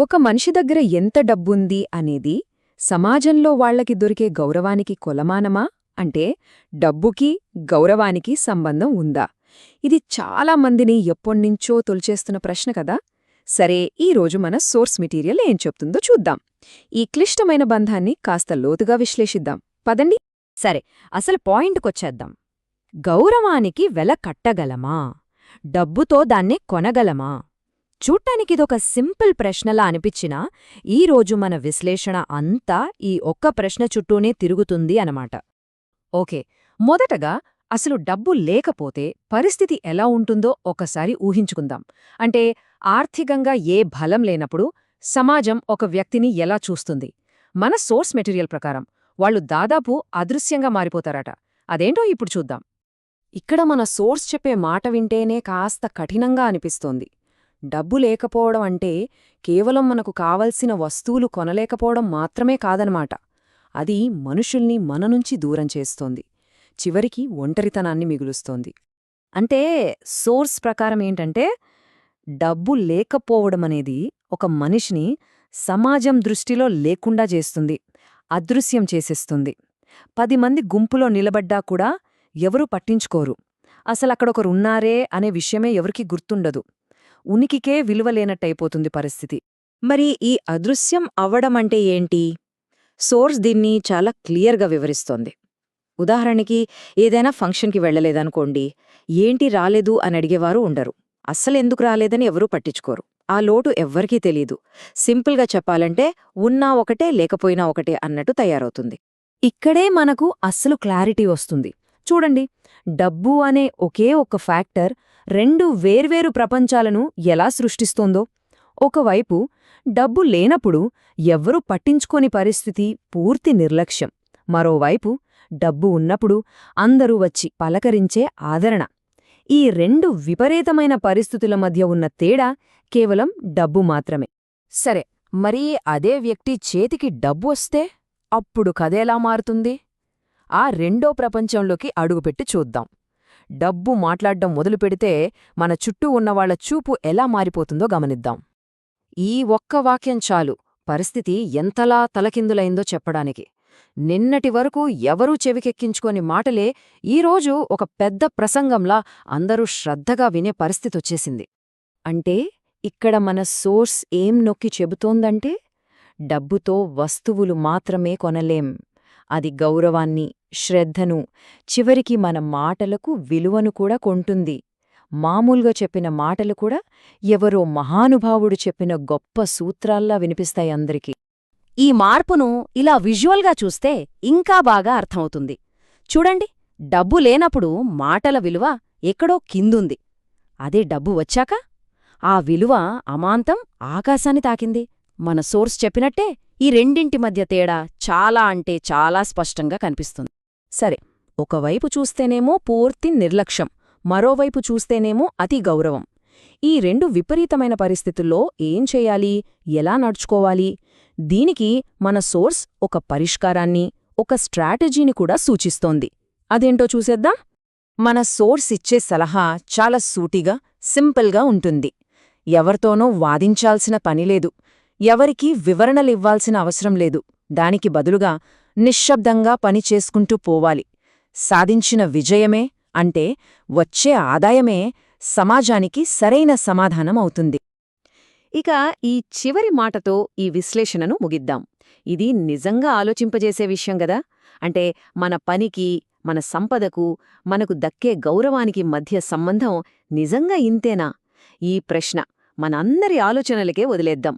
ఒక మనిషి దగ్గర ఎంత డబ్బుంది అనేది సమాజంలో వాళ్ళకి దొరికే గౌరవానికి కొలమానమా? అంటే డబ్బుకి గౌరవానికి సంబంధం ఉందా? ఇది చాలా మందిని ఎప్పొన్నించో తొలిచేస్తున్న ప్రశ్న కదా? సరే ఈ రోజు మన సోర్స్ మెటీరియల్ ఏం చెప్తుందో చూద్దాం. ఈ క్లిష్టమైన బంధాన్ని కాస్త లోతుగా విశ్లేషిద్దాం. పదండి. సరే అసలు పాయింట్కొచ్చేద్దాం. గౌరవానికి వెల కట్టగలమా? డబ్బుతో దాన్ని కొనగలమా? చూడ్డానికిదొక సింపుల్ ప్రశ్నలా అనిపించినా ఈరోజు మన విశ్లేషణ అంతా ఈ ఒక్క ప్రశ్న చుట్టూనే తిరుగుతుంది అనమాట. ఓకే మొదటగా అసలు డబ్బు లేకపోతే పరిస్థితి ఎలా ఉంటుందో ఒకసారి ఊహించుకుందాం. అంటే ఆర్థికంగా ఏ బలం లేనప్పుడు సమాజం ఒక వ్యక్తిని ఎలా చూస్తుంది? మన సోర్స్ మెటీరియల్ ప్రకారం వాళ్ళు దాదాపు అదృశ్యంగా మారిపోతారట. అదేంటో ఇప్పుడు చూద్దాం. ఇక్కడ మన సోర్స్ చెప్పే మాట వింటేనే కాస్త కఠినంగా అనిపిస్తోంది. డబ్బు లేకపోవడం అంటే కేవలం మనకు కావలసిన వస్తువులు కొనలేకపోవడం మాత్రమే కాదనమాట. అది మనుషుల్ని మన నుంచి దూరం చేస్తోంది. చివరికి ఒంటరితనాన్ని మిగులుస్తోంది. అంటే సోర్స్ ప్రకారం ఏంటంటే డబ్బు లేకపోవడమనేది ఒక మనిషిని సమాజం దృష్టిలో లేకుండా చేస్తుంది. అదృశ్యం చేసేస్తుంది. పది మంది గుంపులో నిలబడ్డా కూడా ఎవరూ పట్టించుకోరు. అసలక్కడొకరున్నారే అనే విషయమే ఎవరికీ గుర్తుండదు. ఉనికికే విలువలేనట్టయిపోతుంది పరిస్థితి. మరి ఈ అదృశ్యం అవ్వడమంటే ఏంటి? సోర్స్ దీన్ని చాలా క్లియర్గా వివరిస్తోంది. ఉదాహరణకి ఏదైనా ఫంక్షన్కి వెళ్ళలేదనుకోండి ఏంటి రాలేదు అని అడిగేవారు ఉండరు. అస్సలెందుకు రాలేదని ఎవరూ పట్టించుకోరు. ఆ లోటు ఎవ్వరికీ తెలీదు. సింపుల్గా చెప్పాలంటే ఉన్నా ఒకటే లేకపోయినా ఒకటే అన్నట్టు తయారవుతుంది. ఇక్కడే మనకు అస్సలు క్లారిటీ వస్తుంది. చూడండి. డబ్బు అనే ఒకే ఒక ఫ్యాక్టర్ రెండు వేర్వేరు ప్రపంచాలను ఎలా సృష్టిస్తోందో. ఒకవైపు డబ్బు లేనప్పుడు ఎవ్వరూ పట్టించుకోని పరిస్థితి పూర్తి నిర్లక్ష్యం. మరోవైపు డబ్బు ఉన్నప్పుడు అందరూ వచ్చి పలకరించే ఆదరణ. ఈ రెండు విపరీతమైన పరిస్థితుల మధ్య ఉన్న తేడా కేవలం డబ్బు మాత్రమే. సరే మరి అదే వ్యక్తి చేతికి డబ్బు వస్తే అప్పుడు కథెలా మారుతుంది? ఆ రెండో ప్రపంచంలోకి అడుగుపెట్టి చూద్దాం. డబ్బు మాట్లాడ్డం మొదలుపెడితే మన చుట్టూ ఉన్నవాళ్ళ చూపు ఎలా మారిపోతుందో గమనిద్దాం. ఈ ఒక్క వాక్యం చాలు. పరిస్థితి ఎంతలా తలకిందులైందో చెప్పడానికి. నిన్నటి వరకు ఎవరూ చెవికెక్కించుకోని మాటలే ఈరోజు ఒక పెద్ద ప్రసంగంలా అందరూ శ్రద్ధగా వినే పరిస్థితొచ్చేసింది. అంటే ఇక్కడ మన సోర్స్ ఏం నొక్కి చెబుతోందంటే డబ్బుతో వస్తువులు మాత్రమే కొనలేం. అది గౌరవాన్ని శ్రద్ధను చివరికి మన మాటలకు విలువను కూడా కొంటుంది. మామూలుగా చెప్పిన మాటలు కూడా ఎవరో మహానుభావుడు చెప్పిన గొప్ప సూత్రాల్లా వినిపిస్తాయి అందరికీ. ఈ మార్పును ఇలా విజువల్గా చూస్తే ఇంకా బాగా అర్థమవుతుంది. చూడండి డబ్బు లేనప్పుడు మాటల విలువ ఎక్కడో కిందుంది. అదే డబ్బు వచ్చాక? ఆ విలువ అమాంతం ఆకాశాన్ని తాకింది. మన సోర్స్ చెప్పినట్టే ఈ రెండింటి మధ్య తేడా చాలా అంటే చాలా స్పష్టంగా కనిపిస్తుంది. సరే ఒకవైపు చూస్తేనేమో పూర్తి నిర్లక్ష్యం మరోవైపు చూస్తేనేమో అతి గౌరవం. ఈ రెండు విపరీతమైన పరిస్థితుల్లో ఏం చేయాలి? ఎలా నడుచుకోవాలి? దీనికి మన సోర్స్ ఒక పరిష్కారాన్ని ఒక స్ట్రాటజీని కూడా సూచిస్తోంది. అదేంటో చూసేద్దాం. మన సోర్స్ ఇచ్చే సలహా చాలా సూటిగా సింపుల్గా ఉంటుంది. ఎవరితోనో వాదించాల్సిన పనిలేదు ఎవరికీ వివరణలివ్వాల్సిన అవసరం లేదు. దానికి బదులుగా నిశ్శబ్దంగా పనిచేసుకుంటూ పోవాలి. సాధించిన విజయమే అంటే వచ్చే ఆదాయమే సమాజానికి సరైన సమాధానం అవుతుంది. ఇక ఈ చివరి మాటతో ఈ విశ్లేషణను ముగిద్దాం. ఇది నిజంగా ఆలోచింపజేసే విషయం గదా? అంటే మన పనికి మన సంపదకు మనకు దక్కే గౌరవానికి మధ్య సంబంధం నిజంగా ఇంతేనా? ఈ ప్రశ్న మనందరి ఆలోచనలకే వదిలేద్దాం.